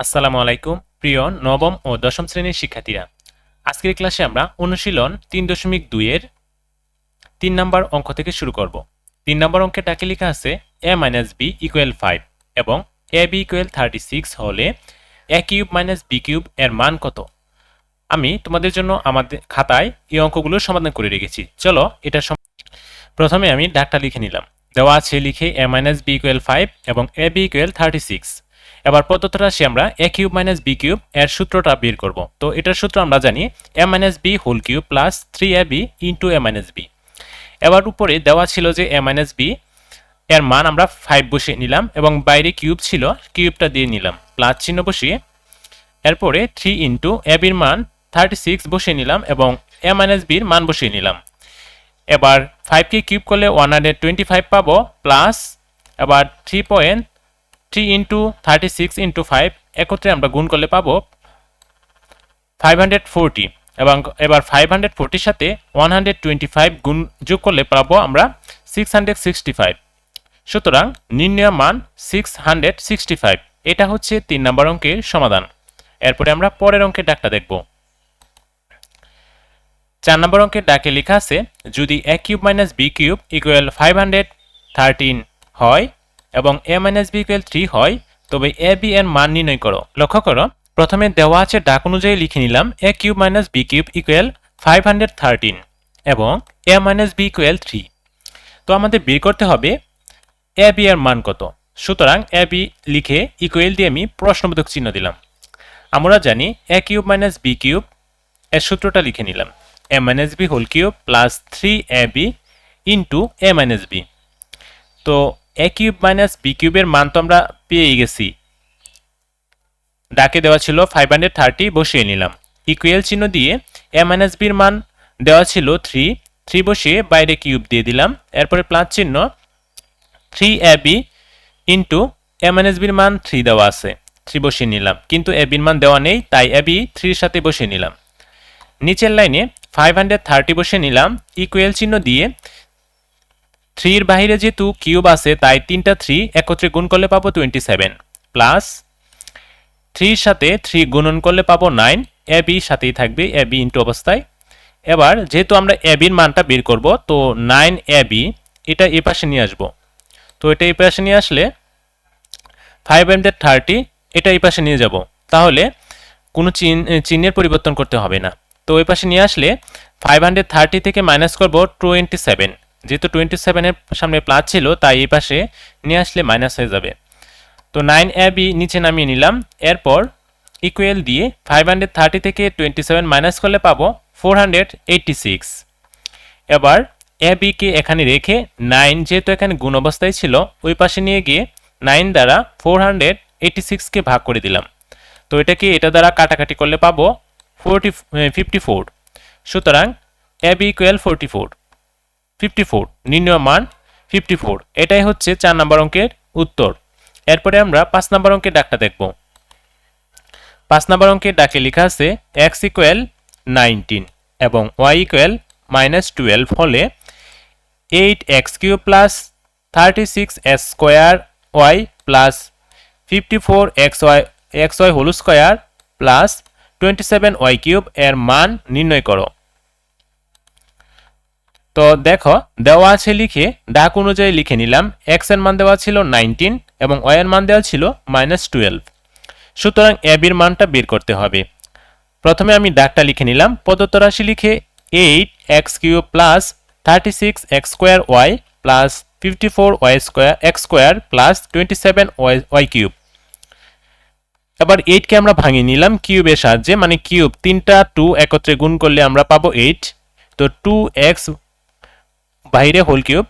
আসসালামু আলাইকুম, প্রিয় নবম ও দশম শ্রেণির শিক্ষার্থীরা। আজকের ক্লাসে আমরা অনুশীলন তিন দশমিক দুইয়ের তিন নম্বর অঙ্ক থেকে শুরু করব। তিন নম্বর অঙ্কে ডাকে লেখা আছে A minus B equal five এবং A B equal thirty six হলে A cube minus B cube এর মান কত? আমি তোমাদের জন্য আমাদের খাতায় এই অঙ্কগুলো সমাধান করে রেখেছি। চলো এটা প্রথমে আমি ডাকটা লিখে নিলাম। দেওয়া আছে লিখে A minus B equal five এবং A B equal thirty six এবার প্রদত্ত রাশি আমরা A cube minus B cube এর সূত্রটা বের করব। তো এটার সূত্র আমরা জানি A minus B whole cube plus three A B into A minus B এবার উপরে দেওয়া ছিল যে এ মাইনাস বি এর মান আমরা ফাইভ বসিয়ে নিলাম এবং বাইরে কিউব ছিল, কিউবটা দিয়ে নিলাম। প্লাস চিহ্ন বসিয়ে এরপরে থ্রি ইন্টু এ বির মান থার্টি সিক্স বসিয়ে নিলাম এবং এ মাইনাস বির মান বসিয়ে নিলাম। এবার ফাইভকে কিউব করলে ওয়ান হান্ড্রেড টোয়েন্টি ফাইভ পাবো প্লাস এবার three point three into thirty six into five একত্রে আমরা গুণ করলে পাবো ফাইভ হান্ড্রেড ফোরটি এবং এবার ফাইভ হান্ড্রেড ফোরটির সাথে ওয়ান হান্ড্রেড টোয়েন্টি ফাইভ গুণ যোগ করলে পাবো আমরা সিক্স হান্ড্রেড সিক্সটি ফাইভ সুতরাং নির্ণয় মান সিক্স হান্ড্রেড সিক্সটি ফাইভ এটা হচ্ছে তিন নম্বর অঙ্কের সমাধান। এরপরে আমরা পরের অঙ্কের ডাকটা দেখব। চার নম্বর অঙ্কের ডাকে লেখা আছে, যদি A cube minus B cube equal five hundred thirteen হয় এবং A minus B equal three হয়, তবে এ, বি, এর মান নির্ণয় করো। লক্ষ্য করো, প্রথমে দেওয়া আছে ডাক অনুযায়ী লিখে নিলাম A cube minus B cube equal five hundred thirteen এবং A minus B equal three. তো আমাদের বের করতে হবে এ, বি এর মান কত। সুতরাং এ, বি লিখে ইকুয়াল দিয়ে আমি প্রশ্নবোধক চিহ্ন দিলাম। আমরা জানি A cube minus B cube এর সূত্রটা লিখে নিলাম। A minus B whole cube plus three A B into A minus B. তো এ কিউব মাইনাস বি কিউবের মান তো আমরা পেয়ে গেছি। ডাকে দেওয়া ছিল ফাইভ হান্ড্রেড থার্টি বসিয়ে নিলাম। ইকুয়াল চিহ্ন দিয়ে এ মাইনাস বির মান দেওয়া ছিল থ্রি থ্রি বসিয়ে বাইরে কিউব দিয়ে দিলাম। এরপরে প্লাস চিহ্ন three A B into A minus বির মান থ্রি দেওয়া আছে। থ্রি বসিয়ে নিলাম। কিন্তু এ বির মান দেওয়া নেই, তাই এ বি থ্রির সাথে বসিয়ে নিলাম। নিচের লাইনে ফাইভ হান্ড্রেড থার্টি বসে নিলাম। ইকুয়াল চিহ্ন দিয়ে থ্রির বাইরে যেহেতু কিউব আছে, তাই তিনটা থ্রি একত্রে গুণ করলে পাবো টোয়েন্টি সেভেন প্লাস থ্রির সাথে থ্রি গুণন করলে পাবো নাইন এ বি সাথেই থাকবে এ বি ইন্টু অবস্থায়। এবার যেহেতু আমরা এ বির মানটা বের করব, তো নাইন এ বি এটা এ পাশে নিয়ে আসব। তো এটা এই পাশে নিয়ে আসলে ফাইভ হান্ড্রেড থার্টি এটা এই পাশে নিয়ে যাব। তাহলে কোনো চিহ্ন, চিহ্নের পরিবর্তন করতে হবে না। তো ওই পাশে নিয়ে আসলে ফাইভ হান্ড্রেড থার্টি থেকে মাইনাস করব টোয়েন্টি সেভেন যেহেতু টোয়েন্টি সেভেনের সামনে প্লাস ছিল, তাই এই পাশে নিয়ে আসলে মাইনাস হয়ে যাবে। তো নাইন এ বি নিচে নামিয়ে নিলাম। এরপর ইকুয়েল দিয়ে ফাইভ হান্ড্রেড থার্টি থেকে টোয়েন্টি সেভেন মাইনাস করলে পাবো ফোর হান্ড্রেড এইটটি সিক্স এবার এ এখানে রেখে নাইন যেহেতু এখানে গুণ অবস্থায় ছিল, ওই পাশে নিয়ে গিয়ে নাইন দ্বারা ফোর হান্ড্রেড এইটটি সিক্সকে ভাগ করে দিলাম। তো এটাকে এটা দ্বারা কাটাকাটি করলে পাবো ফোরটি ফিফটি ফোর সুতরাং A B equal forty four fifty four নির্ণয় মান ফিফটি ফোর এটাই হচ্ছে চার নম্বর অঙ্কের উত্তর। এরপরে আমরা পাঁচ নম্বর অঙ্কের ডাকটা দেখব। পাঁচ নম্বর অঙ্কের ডাকে লেখা আছে এক্স ইকুয়াল নাইনটিন এবং ওয়াই ইকুয়াল মাইনাস টুয়েলভ হলে eight X cube plus thirty six S square Y plus fifty four X Y X Y whole square plus twenty seven Y cube এর মান নির্ণয় করো। তো দেখো, দেওয়া আছে লিখে, ডাক অনুযায়ী লিখে নিলাম এক্সের মান দেওয়া ছিল নাইনটিন এবং ওয়াই এর মান দেওয়া ছিল মাইনাস টুয়েলভ সুতরাং এ বির মানটা বের করতে হবে। প্রথমে আমি ডাকটা লিখে নিলাম, প্রদত্ত রাশি লিখে eight X cube plus thirty six X square Y plus fifty four Y square X square plus twenty seven Y Y cube এবার এইটকে আমরা ভাঙিয়ে নিলাম কিউবের সাহায্যে মানে কিউব তিনটা টু একত্রে গুণ করলে আমরা পাবো এইট তো টু এক্স বাইরে হোল কিউব।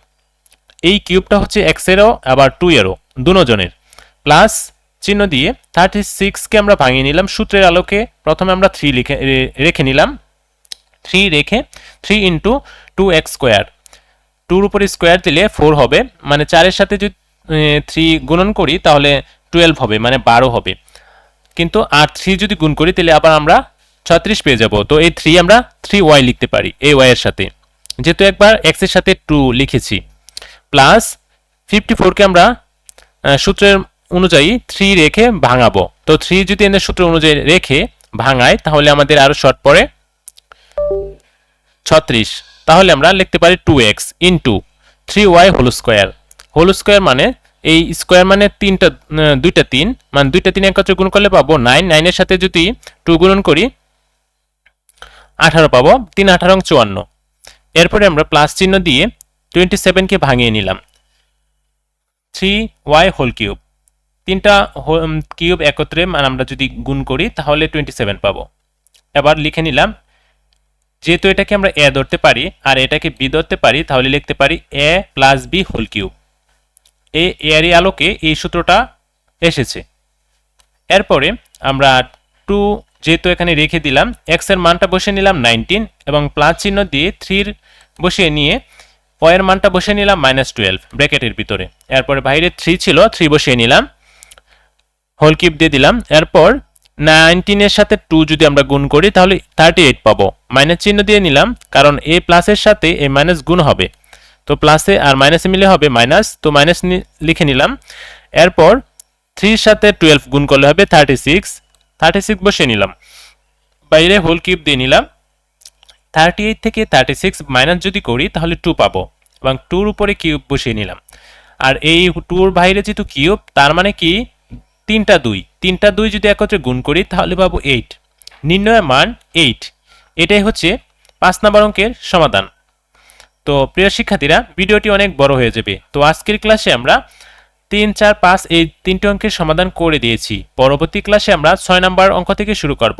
এই কিউবটা হচ্ছে এক্স এরও, আবার টু এরও, দুজনের। প্লাস চিহ্ন দিয়ে থার্টি সিক্সকে আমরা ভাঙিয়ে নিলাম সূত্রের আলোকে। প্রথমে আমরা থ্রি লিখে রেখে নিলাম। থ্রি রেখে three into two X square টুর উপরে স্কোয়ার দিলে ফোর হবে মানে চারের সাথে যদি থ্রি গুণন করি, তাহলে টুয়েলভ হবে মানে বারো হবে। কিন্তু আর থ্রি যদি গুণ করি, তাহলে আবার আমরা ছত্রিশ পেয়ে যাব। তো এই থ্রি আমরা থ্রি ওয়াই লিখতে পারি, এই ওয়াই এর সাথে। যেহেতু একবার এক্সের সাথে টু লিখেছি প্লাস ফিফটি ফোরকে আমরা সূত্রের অনুযায়ী থ্রি রেখে ভাঙাবো। তো থ্রি যদি এদের সূত্র অনুযায়ী রেখে ভাঙায়, তাহলে আমাদের আরও শর্ট পড়ে ছত্রিশ। তাহলে আমরা লিখতে পারি two X into three Y whole square whole square মানে এই স্কোয়ার মানে তিনটা দুইটা তিন মানে দুইটা তিন একত্রে গুণ করলে পাবো নাইন নাইনের সাথে যদি টু গুণন করি, আঠারো পাবো, তিন আঠারো চুয়ান্ন। এরপরে আমরা প্লাস চিহ্ন দিয়ে টোয়েন্টি সেভেনকে ভাঙিয়ে নিলাম। থ্রি ওয়াই হোল কিউব তিনটা কিউব একত্রে আমরা যদি গুণ করি, তাহলে টোয়েন্টি সেভেন পাবো। এবার লিখে নিলাম, যেহেতু এটাকে আমরা এ ধরতে পারি, আর এটাকে বি ধরতে পারি, তাহলে লিখতে পারি A plus B whole cube এই এরই আলোকে এই সূত্রটা এসেছে। এরপরে আমরা টু যেহেতু এখানে রেখে দিলাম এক্সের মানটা বসে নিলাম নাইনটিন এবং প্লাস চিহ্ন দিয়ে থ্রির বসিয়ে নিয়ে এর মানটা বসে নিলাম মাইনাস টুয়েলভ ব্র্যাকেটের ভিতরে। এরপরে বাইরে থ্রি ছিল থ্রি বসিয়ে নিলাম। হোল কিপ দিয়ে দিলাম। এরপর নাইনটিনের সাথে টু যদি আমরা গুণ করি, তাহলে থার্টি এইট পাবো। মাইনাস চিহ্ন দিয়ে নিলাম, কারণ এ প্লাসের সাথে এ মাইনাস গুণ হবে। তো প্লাসে আর মাইনাসে মিলে হবে মাইনাস তো মাইনাস লিখে নিলাম। এরপর থ্রির সাথে টুয়েলভ গুণ করলে হবে থার্টি সিক্স থার্টি সিক্স বসিয়ে নিলাম। বাইরে হোল কিউব দিয়ে নিলাম। থার্টি এইট থেকে থার্টি সিক্স মাইনাস যদি করি, তাহলে টু পাবো। এবং টুর উপরে কিউব বসিয়ে নিলাম। আর এই টুর বাইরে যেহেতু কিউব তার মানে কি? তিনটা দুই। তিনটা দুই যদি একত্রে গুণ করি, তাহলে পাবো এইট নির্ণয় মান এইট এটাই হচ্ছে পাঁচ নাম্বার অঙ্কের সমাধান। তো প্রিয় শিক্ষার্থীরা, ভিডিওটি অনেক বড় হয়ে যাবে। তো আজকের ক্লাসে আমরা তিন, চার, পাঁচ এই তিনটি অঙ্কের সমাধান করে দিয়েছি। পরবর্তী ক্লাসে আমরা ছয় নাম্বার অঙ্ক থেকে শুরু করব।